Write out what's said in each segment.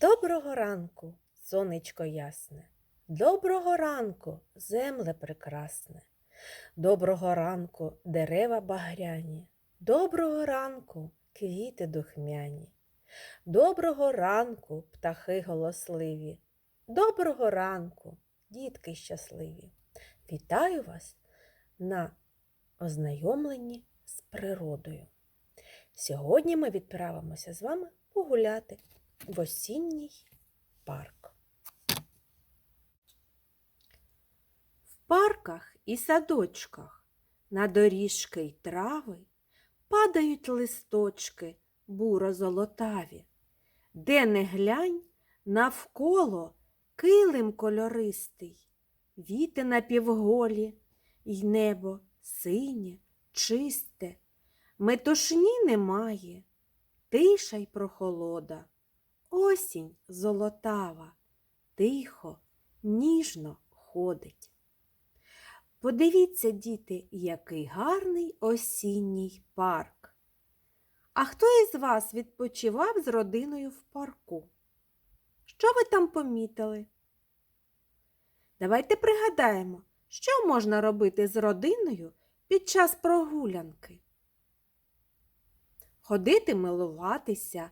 Доброго ранку, сонечко ясне. Доброго ранку, земле прекрасне. Доброго ранку, дерева багряні. Доброго ранку, квіти духмяні. Доброго ранку, птахи голосливі. Доброго ранку, дітки щасливі. Вітаю вас на ознайомленні з природою. Сьогодні ми відправимося з вами погуляти в осінній парк. В парках і садочках на доріжки й трави падають листочки буро-золотаві, де не глянь навколо килим кольористий, віти напівголі, й небо синє, чисте, метушні немає, тиша й прохолода. Осінь золотава, тихо, ніжно ходить. Подивіться, діти, який гарний осінній парк. А хто із вас відпочивав з родиною в парку? Що ви там помітили? Давайте пригадаємо, що можна робити з родиною під час прогулянки. Ходити милуватися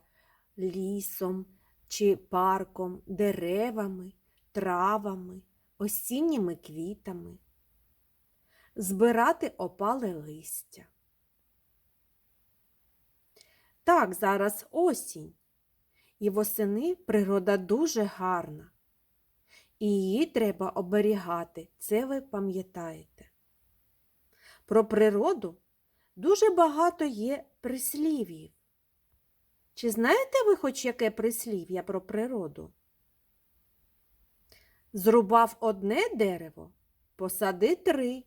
лісом чи парком, деревами, травами, осінніми квітами, збирати опале листя. Так, зараз осінь, і восени природа дуже гарна, і її треба оберігати, це ви пам'ятаєте. Про природу дуже багато є прислів'їв. Чи знаєте ви хоч яке прислів'я про природу? Зрубав одне дерево, посади три.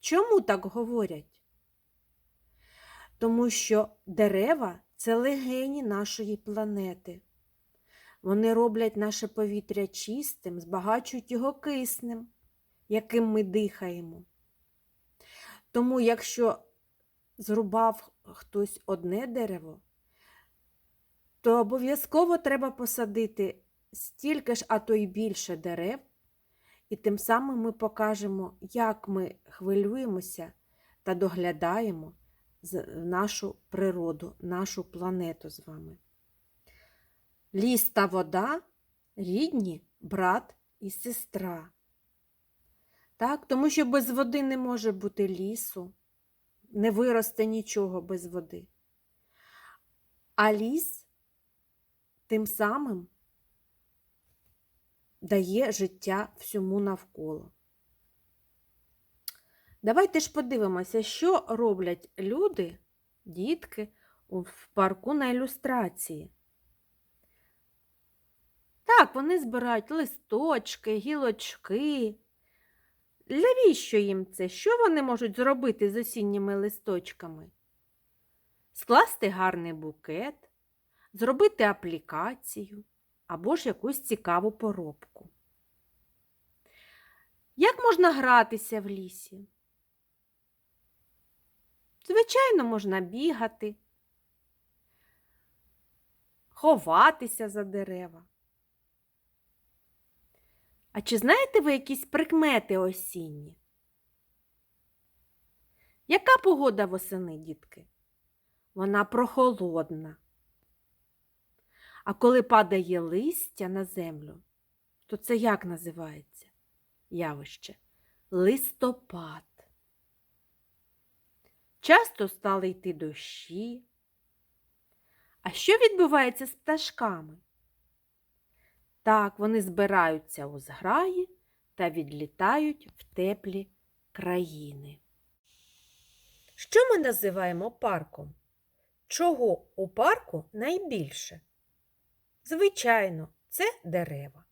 Чому так говорять? Тому що дерева це легені нашої планети. Вони роблять наше повітря чистим, збагачують його киснем, яким ми дихаємо. Тому, якщо зрубав хтось одне дерево, то обов'язково треба посадити стільки ж, а то й більше дерев, і тим самим ми покажемо, як ми хвилюємося та доглядаємо нашу природу, нашу планету з вами. Ліс та вода рідні брат і сестра. Так, Тому що без води не може бути лісу, не виросте нічого без води. А ліс тим самим дає життя всьому навколо. Давайте ж подивимося, що роблять люди, дітки в парку на ілюстрації. Так, вони збирають листочки, гілочки. Навіщо їм це? Що вони можуть зробити з осінніми листочками? Скласти гарний букет, зробити аплікацію або ж якусь цікаву поробку. Як можна гратися в лісі? Звичайно, можна бігати, ховатися за дерева. А чи знаєте ви якісь прикмети осінні? Яка погода восени, дітки? Вона прохолодна. А коли падає листя на землю, то це як називається явище? Листопад. Часто стали йти дощі. А що відбувається з пташками? Так, вони збираються у зграї та відлітають в теплі країни. Що ми називаємо парком? Чого у парку найбільше? Звичайно, це дерева.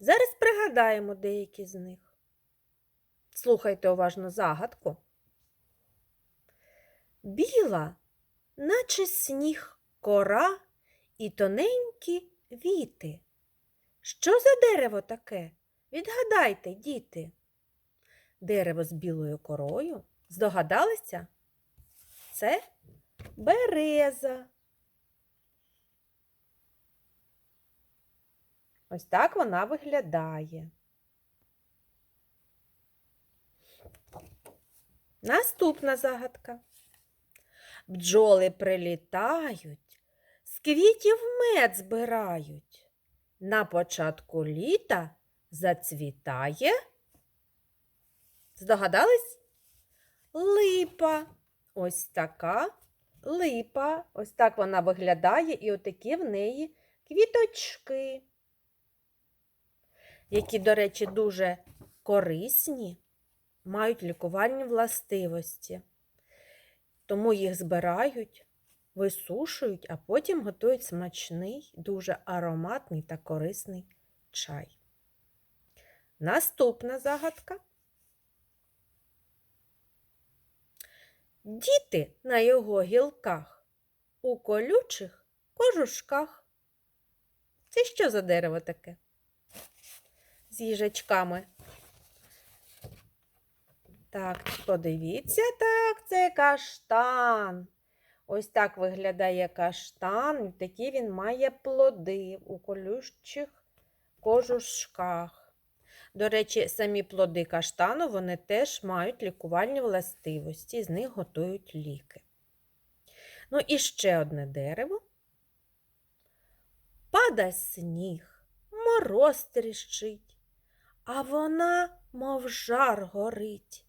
Зараз пригадаємо деякі з них. Слухайте уважно загадку. Біла, наче сніг, кора і тоненькі віти. Що за дерево таке? Відгадайте, діти. Дерево з білою корою. Здогадалися? Це береза. Ось так вона виглядає. Наступна загадка. Бджоли прилітають, з квітів мед збирають. На початку літа зацвітає. Здогадались? Липа. Ось така липа. Ось так вона виглядає, і отакі в неї квіточки, які, до речі, дуже корисні, мають лікувальні властивості. Тому їх збирають, висушують, а потім готують смачний, дуже ароматний та корисний чай. Наступна загадка. Діти на його гілках у колючих кожушках. Це що за дерево таке? З їжачками. Так, подивіться, так, це каштан. Ось так виглядає каштан, такі він має плоди у колючих кожушках. До речі, самі плоди каштану вони теж мають лікувальні властивості, з них готують ліки. Ну і ще одне дерево. Пада сніг, мороз тріщить, а вона, мов жар, горить.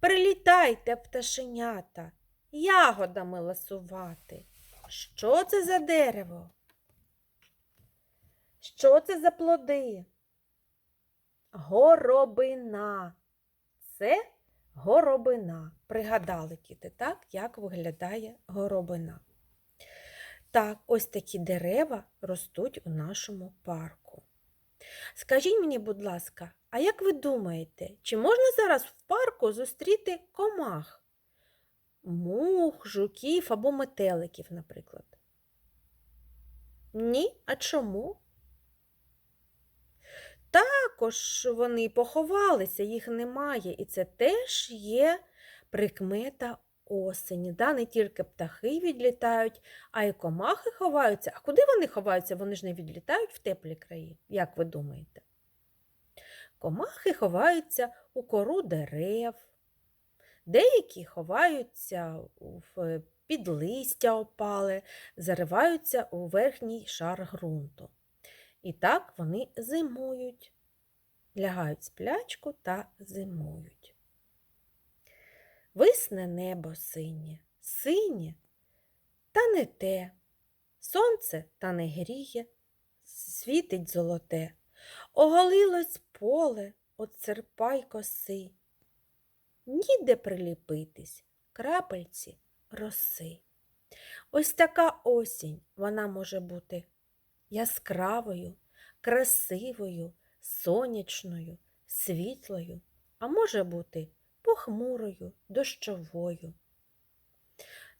Прилітайте, пташенята, ягодами ласувати. Що це за дерево? Що це за плоди? Горобина. Це горобина. Пригадали діти, так, як виглядає горобина. Так, ось такі дерева ростуть у нашому парку. Скажіть мені, будь ласка, а як ви думаєте, чи можна зараз в парку зустріти комах? Мух, жуків або метеликів, наприклад? Ні? А чому? Також вони поховалися, їх немає, і це теж є прикмета осені. Да? Не тільки птахи відлітають, а й комахи ховаються. А куди вони ховаються? Вони ж не відлітають в теплі краї, як ви думаєте? Комахи ховаються у кору дерев, деякі ховаються в під листя опале, зариваються у верхній шар ґрунту. І так вони зимують, лягають сплячку та зимують. Висне небо синє, синє та не те, сонце та не гріє, світить золоте, оголилось поле от серпа й коси. Ніде приліпитись крапельці роси. Ось така осінь вона може бути яскравою, красивою, сонячною, світлою, а може бути похмурою, дощовою.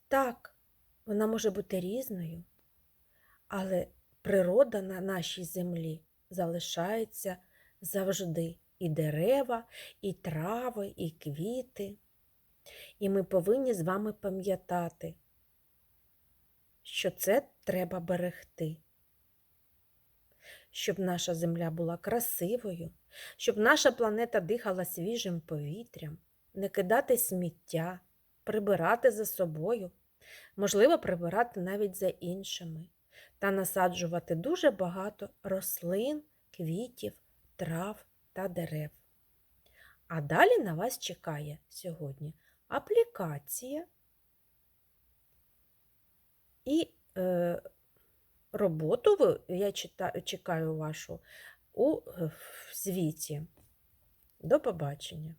Так, вона може бути різною, але природа на нашій землі залишається завжди і дерева, і трави, і квіти. І ми повинні з вами пам'ятати, що це треба берегти щоб наша земля була красивою, щоб наша планета дихала свіжим повітрям, не кидати сміття, прибирати за собою, можливо, прибирати навіть за іншими, та насаджувати дуже багато рослин, квітів, трав та дерев. А далі на вас чекає сьогодні аплікація і е, роботу я читаю, чекаю вашу у е, звіті. До побачення!